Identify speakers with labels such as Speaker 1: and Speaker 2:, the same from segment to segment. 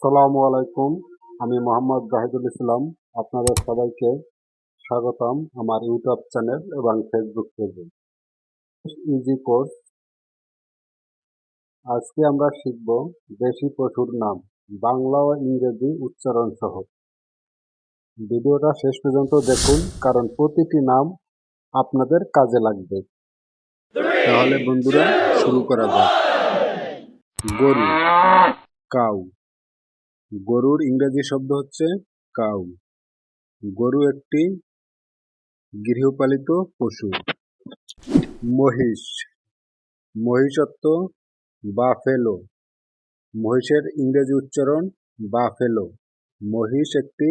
Speaker 1: আসসালামু আলাইকুম। আমি মোহাম্মদ জাহিদুল ইসলাম। আপনাদের সবাইকে স্বাগতম আমার ইউটিউব চ্যানেল এবং ফেসবুক পেজে। ইজি কোর্স আজকে আমরা শিখব দেশি পশুর নাম, বাংলা ও ইংরেজি উচ্চারণ সহ। ভিডিওটা শেষ পর্যন্ত দেখুন, কারণ প্রতিটি নাম আপনাদের কাজে লাগবে। তাহলে বন্ধুরা, শুরু করা যাক। গরু, কাউ। গরুর ইংরেজি শব্দ হচ্ছে কাউ। গরু একটি গৃহপালিত পশু। মহিষ। মহিষত্ব অর্থ বাফেলো মহিষের ইংরেজি উচ্চারণ বাফেলো মহিষ একটি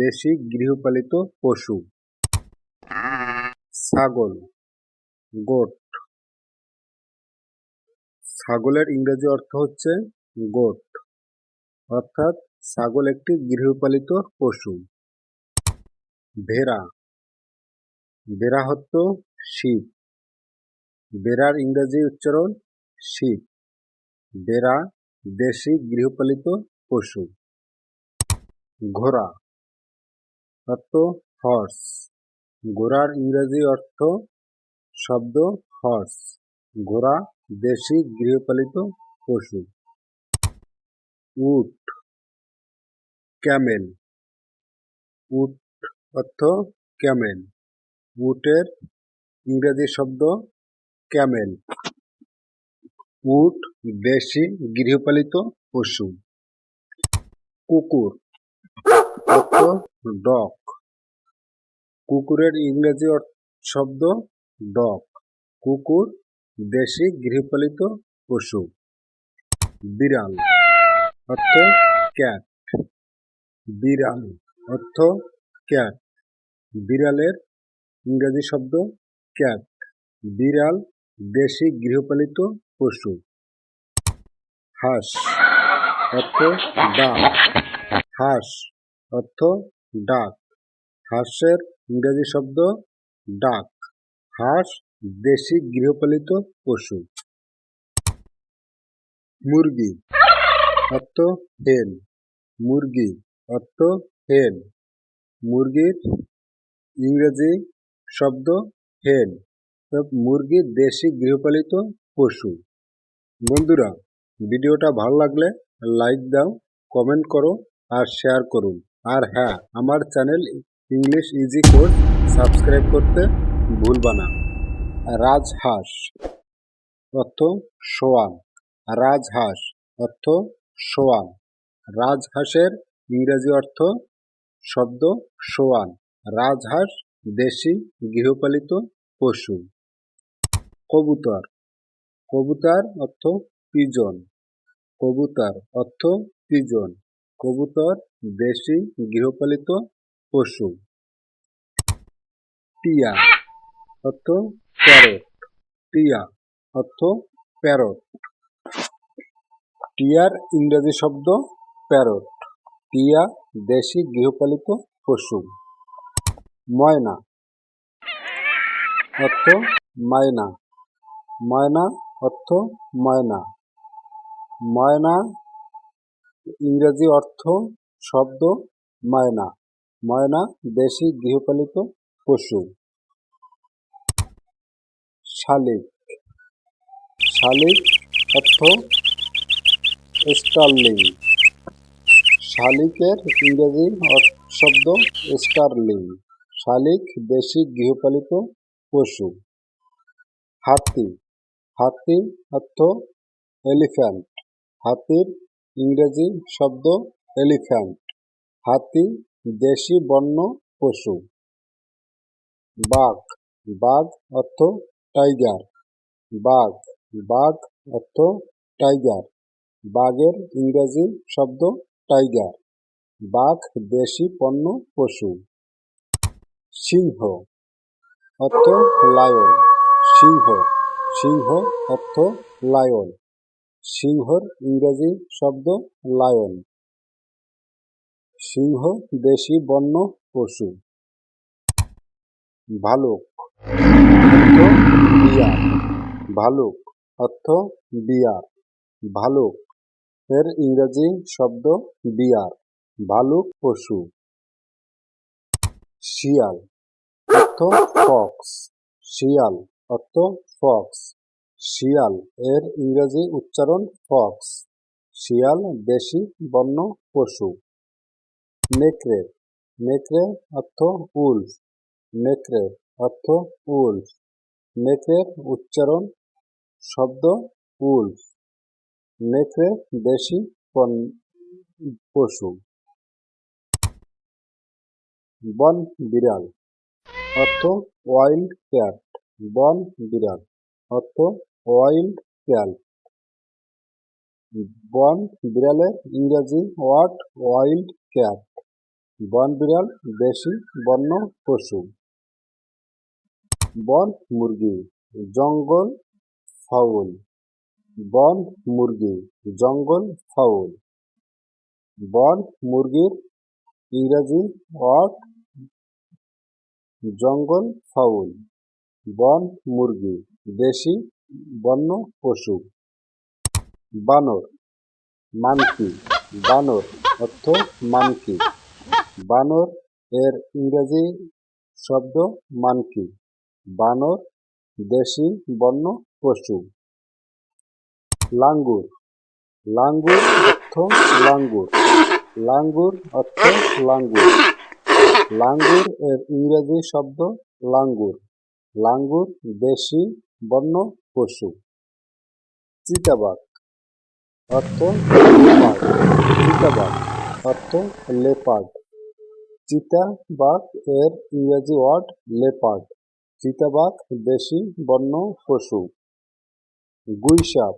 Speaker 1: দেশি গৃহপালিত পশু। ছাগল। গোট। ছাগলের ইংরেজি অর্থ হচ্ছে গোট। অর্থাৎ ছাগল একটি গৃহপালিত পশু। ভেড়া। হত্য শিব বেড়ার ইংরেজি উচ্চারণ শিব বেড়া দেশি গৃহপালিত পশু। ঘোড়া। অর্থ হর্স ঘোড়ার ইংরেজি অর্থ শব্দ হর্স ঘোড়া দেশি গৃহপালিত পশু। উট, ক্যামেল। উট অর্থ ক্যামেল। উটের ইংরেজি শব্দ ক্যামেল। উট দেশি গৃহপালিত পশু। কুকুর অর্থ ডগ। কুকুরের ইংরেজি শব্দ ডগ। কুকুর দেশি গৃহপালিত পশু। বিড়াল। অর্থ ক্যাট। বিড়াল। অর্থ ক্যাট। বিড়ালের ইংরেজি শব্দ ক্যাট। বিড়াল দেশি গৃহপালিত পশু। হাঁস। অর্থ ডাক। হাঁস। অর্থ ডাক। হাঁসের ইংরেজি শব্দ ডাক। হাঁস দেশি গৃহপালিত পশু। মুরগি। হেন মুরগি অর্থ হেন মুরগির ইংরেজি শব্দ হেন মুরগি দেশি গৃহপালিত পশু। বন্ধুরা, ভিডিওটা ভালো লাগলে লাইক দাও, কমেন্ট করো আর শেয়ার করুন। আর হ্যাঁ আমার channel English easy course subscribe করতে ভুলবা না। রাজহাঁস অর্থ সোয়ান রাজহাঁস অর্থ সোয়ান। রাজহাঁসের ইংরেজি অর্থ শব্দ সোয়ান। রাজহাঁস দেশি গৃহপালিত পশু। কবুতর। কবুতর অর্থ পিজন। কবুতর অর্থ পিজন। কবুতর দেশি গৃহপালিত পশু। টিয়া অর্থ প্যারট। টিয়া অর্থ প্যারট। টিয়ার ইংরেজি শব্দ প্যারট। টিয়া দেশি গৃহপালিত পশু। ময়না। অর্থ মায়না। ময়না অর্থ ময়না। ময়না ইংরেজি অর্থ শব্দ ময়না। ময়না দেশি গৃহপালিত পশু। শালিক। শালিক অর্থ স্টারলিং শালিকের ইংরেজি শব্দ স্টারলিং শালিক দেশি গৃহপালিত পশু। হাতি। হাতি অর্থ এলিফ্যান্ট। হাতির ইংরেজি শব্দ এলিফ্যান্ট। হাতি দেশি বন্য পশু। বাঘ। বাঘ অর্থ টাইগার। বাঘ। বাঘ অর্থ টাইগার। বাঘের ইংরেজি শব্দ টাইগার। বাঘ দেশি পণ্য পশু। সিংহ। অর্থ লায়ন। সিংহ। সিংহ অর্থ লায়ন। সিংহর ইংরেজি শব্দ লায়ন। সিংহ দেশি বন্য পশু। ভালুক। অর্থ বিয়ার। ভালুক অর্থ বিয়ার। ভালুক এর ইংরেজি শব্দ বিয়ার, ভালুক পশু। শিয়াল, অর্থ ফক্স। শিয়াল, অর্থ ফক্স। শিয়াল, এর ইংরেজি উচ্চারণ ফক্স। শিয়াল, দেশি, বন্য পশু। নেকড়ে নেকড়ে অর্থ উল্ফ নেকড়ে অর্থ উল্ফ নেকড়ের উচ্চারণ শব্দ উল্ফ নেকড়ে দেশি পশু। বন বিড়াল। অর্থ ওয়াইল্ড ক্যাট। বন বিড়াল। অর্থ ওয়াইল্ড ক্যাট। বন বিড়ালের ইংরাজি ওয়ার্ড ওয়াইল্ড ক্যাট। বন বিড়াল দেশি বন্য, পশু। বন মুরগি। জঙ্গল ফাউল। বন মুরগি, জঙ্গল ফাউল। বন মুরগির ইংরাজি ওয়ার্ড, জঙ্গল ফাউল। বন মুরগি, দেশি বন্য পশু। বানর, মানকি। বানর অর্থ মানকি। বানর এর ইংরেজি শব্দ মানকি। বানর দেশি বন্য পশু। লাঙ্গুর। লাঙ্গুর অর্থ লাঙ্গুর। লাঙ্গুর অর্থ লাঙ্গুর। লাঙ্গুর এর ইংরেজি শব্দ লাঙ্গুর। লাঙ্গুর দেশি বন্য পশু। চিতাবাঘ অর্থ লেপার্ড। চিতাবাঘ অর্থ লেপার্ড। চিতাবাঘ এর ইংরেজি ওয়ার্ড লেপার্ড। চিতাবাঘ দেশি বন্য পশু। গুইসাপ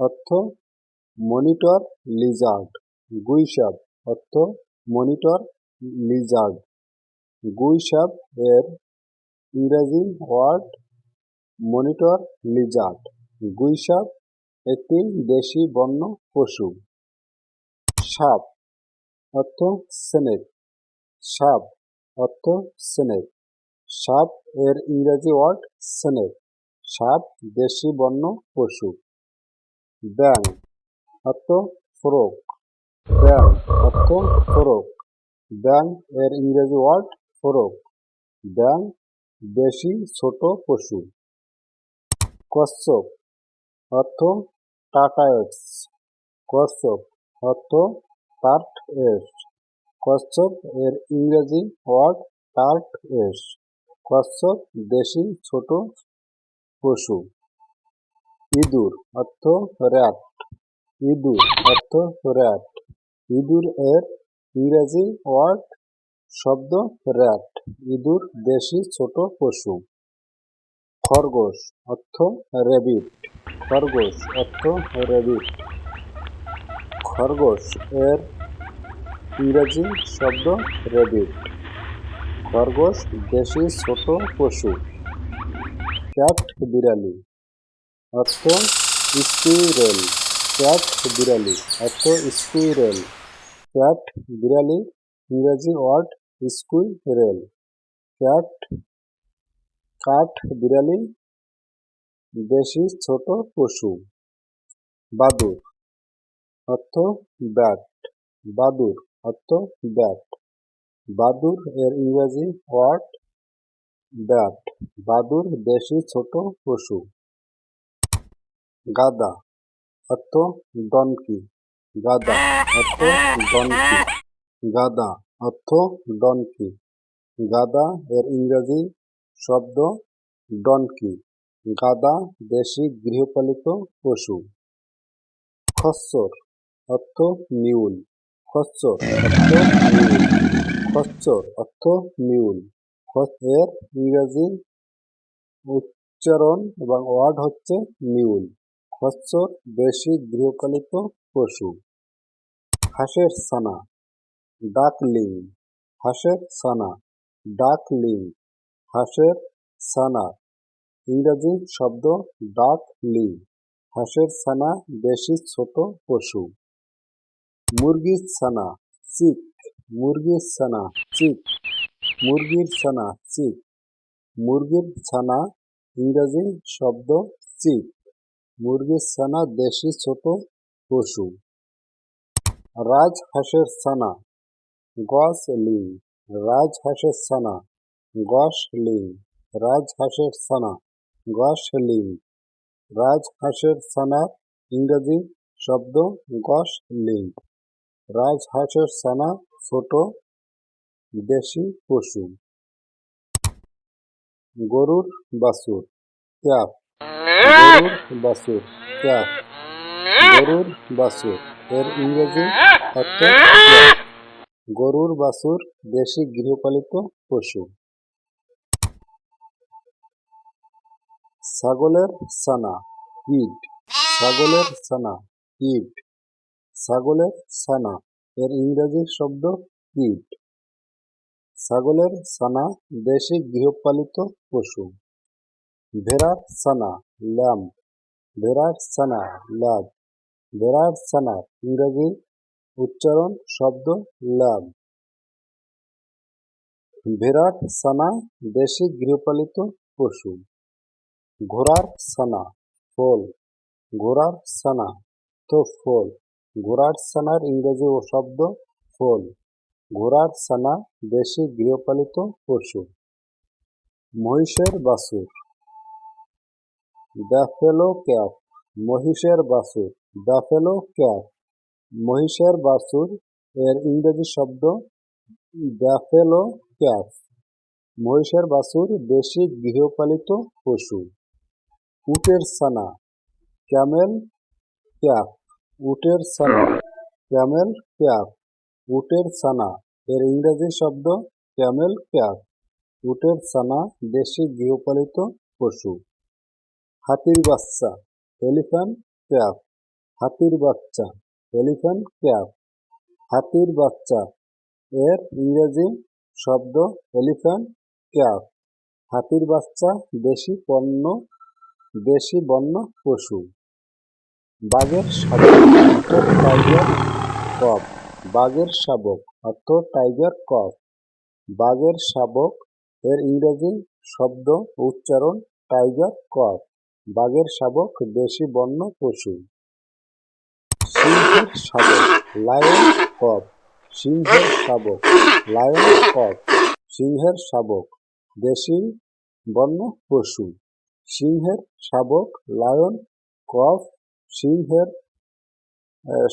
Speaker 1: অর্থ মনিটর লিজার্ড। গুইসাপ অর্থ মনিটর লিজার্ড। গুইসাপ এর ইংরেজি ওয়ার্ড মনিটর লিজার্ড। গুইসাপ একটি দেশি বন্য পশু। সাপ অর্থ স্নেক। সাপ অর্থ স্নেক। সাপ এর ইংরেজি ওয়ার্ড স্নেক। সাপ দেশি বন্য পশু। ব্যাং অর্থ ফ্রক ব্যাং অর্থ ফ্রক ব্যাং এর ইংরেজি ওয়ার্ড ফ্রক ব্যাং দেশি ছোট পশু. কচ্ছপ অর্থ টাটায়েটস কচ্ছপ অর্থ টার্ট এস কচ্ছপ এর ইংরেজি ওয়ার্ড টার্ট এস কচ্ছপ দেশি ছোট পশু. ইঁদুর, অর্থ র্যাট ইঁদুর, অর্থ র্যাট ইঁদুর এর ইংরেজি ওয়ার্ড শব্দ র্যাট ইঁদুর দেশি ছোট পশু। খরগোশ, অর্থ রেবিট খরগোশ, অর্থ রেবিট খরগোশ এর ইংরেজি শব্দ রেবিট খরগোশ দেশি ছোট পশু। ক্যাট বিড়ালি। অর্থ স্কুইরেল ক্যাট বিড়ালি অর্থ স্কুইরেল ক্যাট বিড়ালি ইংরেজি ওয়ার্ড স্কুইরেল ক্যাট কাঠ বিড়ালি দেশি ছোট পশু বাদুর অর্থ ব্যাট বাদুর অর্থ ব্যাট বাদুর এর ইংরেজি ওয়ার্ড ব্যাট বাদুর দেশি ছোট পশু গাদা, অর্থ ডনকি। গাদা, অর্থ ডনকি। গাদা, অর্থ ডনকি। গাদা এর ইংরেজি শব্দ ডনকি। গাদা দেশি গৃহপালিত পশু। খচ্চর, অর্থ মিউল খচ্চর, অর্থ মিউল খচ্চর, অর্থ খচ- এর ইংরেজি উচ্চারণ এবং ওয়ার্ড হচ্ছে মিউল খচ্চর দেশি, গৃহপালিত পশু। হাঁসের ছানা। ডাকলিং হাঁসের ছানা। ডাকলিং হাঁসের ছানা। ইংরাজি শব্দ ডাকলিং হাঁসের ছানা, দেশি, ছোট পশু। মুরগির ছানা, চিক। মুরগির ছানা, চিক। মুরগির ছানা, চিক। মুরগির ছানা, ইংরাজি শব্দ চিক। মুরগির ছানা দেশি ছোট পশু। রাজহাঁসের ছানা, গস লিং। রাজহাঁসের ছানা, গস লিং। রাজহাঁসের ছানা, গস লিং। রাজহাঁসের ছানার ইংরেজি শব্দ গস লিং। রাজহাঁসের ছানা ছোট দেশি পশু। গরুর বাছুর, ক্যাপ। গরুর বাছুর। গরুর বাছুর। এর ইংরেজি গরুর বাছুর দেশি গৃহপালিত পশু। ছাগলের ছানা, ইট। ছাগলের ছানা, ইট। ছাগলের ছানা, এর ইংরেজি শব্দ ইট। ছাগলের ছানা দেশি গৃহপালিত পশু। ভেড়ার ছানা ল্যাম্প ভেড়ার ছানা ল্যাব ভেড়ার ছানার ইংরেজি উচ্চারণ, শব্দ লাভ ভেড়ার ছানা দেশি গৃহপালিত পশু। ঘোড়ার ছানা ফল। ঘোড়ার ছানা তো ফল। ঘোড়ার ছানার ইংরেজি ও শব্দ, ফল। ঘোড়ার ছানা দেশি গৃহপালিত পশু। মহিষের বাছুর ব্যাফেলো ক্যাপ মহিষের বাছুর ব্যাফেলো ক্যাপ মহিষের বাছুর এর ইংরেজি শব্দ ব্যাফেলো ক্যাপ মহিষের বাছুর দেশি গৃহপালিত পশু। উটের ছানা, ক্যামেল ক্যাপ উটের ছানা, ক্যামেল ক্যাপ উটের ছানা এর ইংরেজি শব্দ ক্যামেল ক্যাপ উটের ছানা দেশি গৃহপালিত পশু। হাতির বাচ্চা এলিফ্যান্ট ক্যাপ হাতির বাচ্চা এলিফ্যান্ট ক্যাপ হাতির বাচ্চা, এর ইংরেজি শব্দ এলিফ্যান্ট ক্যাপ হাতির বাচ্চা, দেশি পণ্য, দেশি বন্য পশু। বাঘের শাবক টাইগার কপ বাঘের শাবক অর্থ টাইগার কপ বাঘের শাবক এর ইংরেজি শব্দ উচ্চারণ টাইগার কপ বাঘের শাবক, দেশি বন্য পশু। সিংহের শাবক, লায়ন কপ সিংহের শাবক, লায়ন কপ সিংহের শাবক, দেশি বন্য পশু। সিংহের শাবক, লায়ন কফ। সিংহের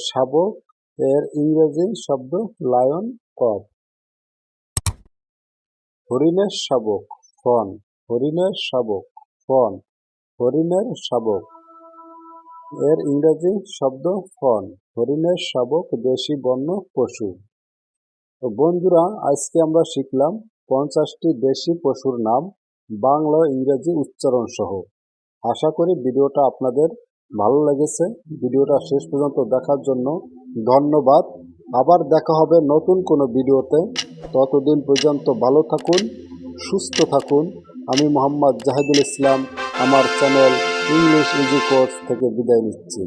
Speaker 1: শাবক এর ইংরেজি শব্দ লায়ন কফ। হরিণের শাবক, ফন। হরিণের শাবক, ফন। হরিণের শাবক। এর ইংরেজি শব্দ ফন। হরিণের শাবক দেশি বন্য পশু। বন্ধুরা, আজকে আমরা শিখলাম পঞ্চাশটি দেশি পশুর নাম, বাংলা, ইংরেজি উচ্চারণ সহ। আশা করি ভিডিওটা আপনাদের ভালো লেগেছে। ভিডিওটা শেষ পর্যন্ত দেখার জন্য ধন্যবাদ। আবার দেখা হবে নতুন কোনো ভিডিওতে। ততদিন পর্যন্ত ভালো থাকুন, সুস্থ থাকুন। আমি মোহাম্মদ জাহিদুল ইসলাম আমার চ্যানেল ইংলিশ ইজি কোর্স থেকে বিদায় নিচ্ছি।